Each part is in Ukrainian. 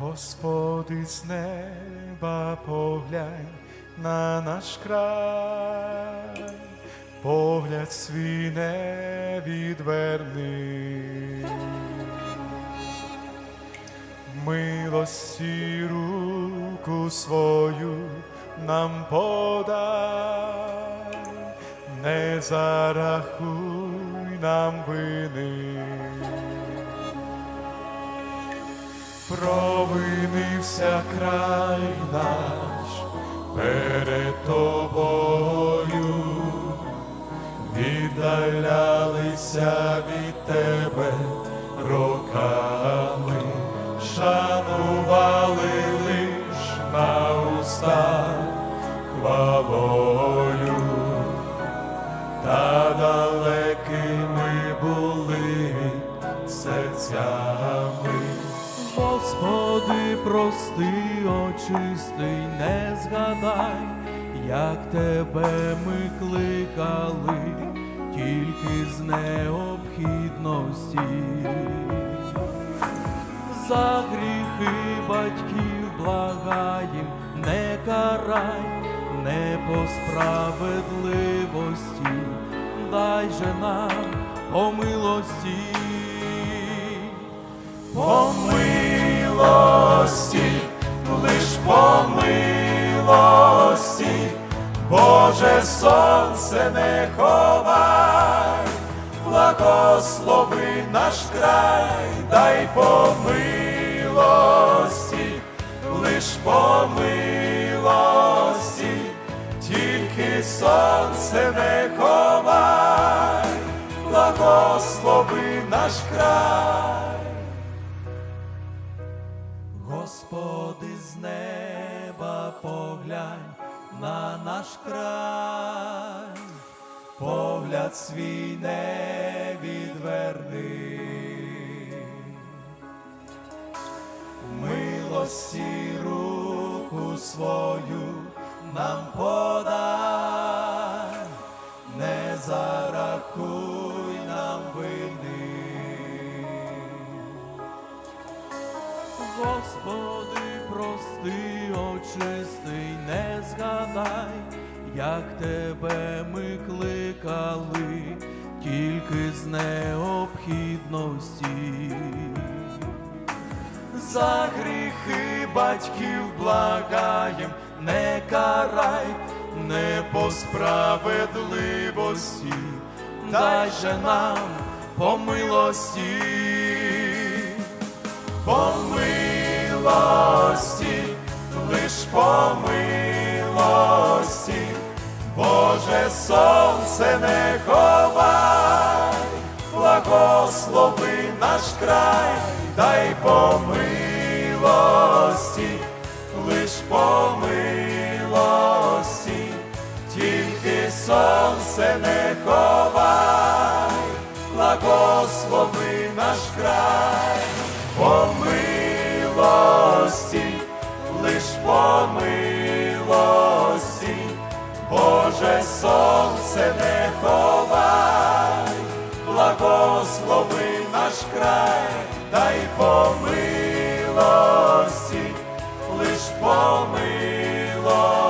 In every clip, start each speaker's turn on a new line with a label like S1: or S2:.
S1: Господи, з неба поглянь на наш край, погляд свій не відверни. Милості руку свою нам подай, не зарахуй нам вини. Провинився край наш перед тобою, віддалялися від тебе роками, шанували лиш на устах хвалою, та далекими були серцями.
S2: Господи, прости, очистий, не згадай, як тебе ми кликали, тільки з необхідності. За гріхи батьків благаєм, не карай, не по справедливості, дай же нам по милості.
S1: По милості, лиш по милості, Боже сонце не ховай, благослови наш край, дай по милості, лиш по милості, тільки сонце не ховай, благослови наш край.
S2: Поглянь на наш край, погляд свій не відверни.
S1: Милості руку свою нам подай,
S2: Господи, прости, очистий, не згадай, як тебе ми кликали, тільки з необхідності.
S1: За гріхи батьків благаєм, не карай, не по справедливості, дай же нам по милості, милості, лиш по милості, Боже сонце не ховай, благослови наш край, дай по милості, лиш по милості, тільки сонце не ховай, благослови наш край, по милості, лиш по милості, Боже сонце не ховай, благослови наш край, дай по милості, лиш по милості,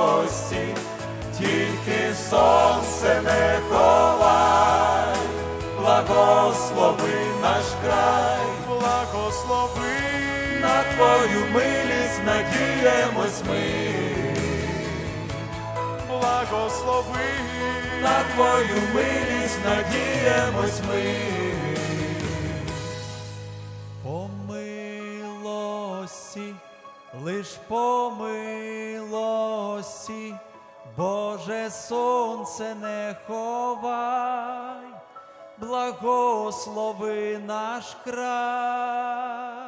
S1: тільки сонце не ховай, благослови наш край, благослови на твою милість надіємось ми благослови, на твою милість надіємось ми.
S2: По лиш по Боже сонце не ховай, благослови наш край.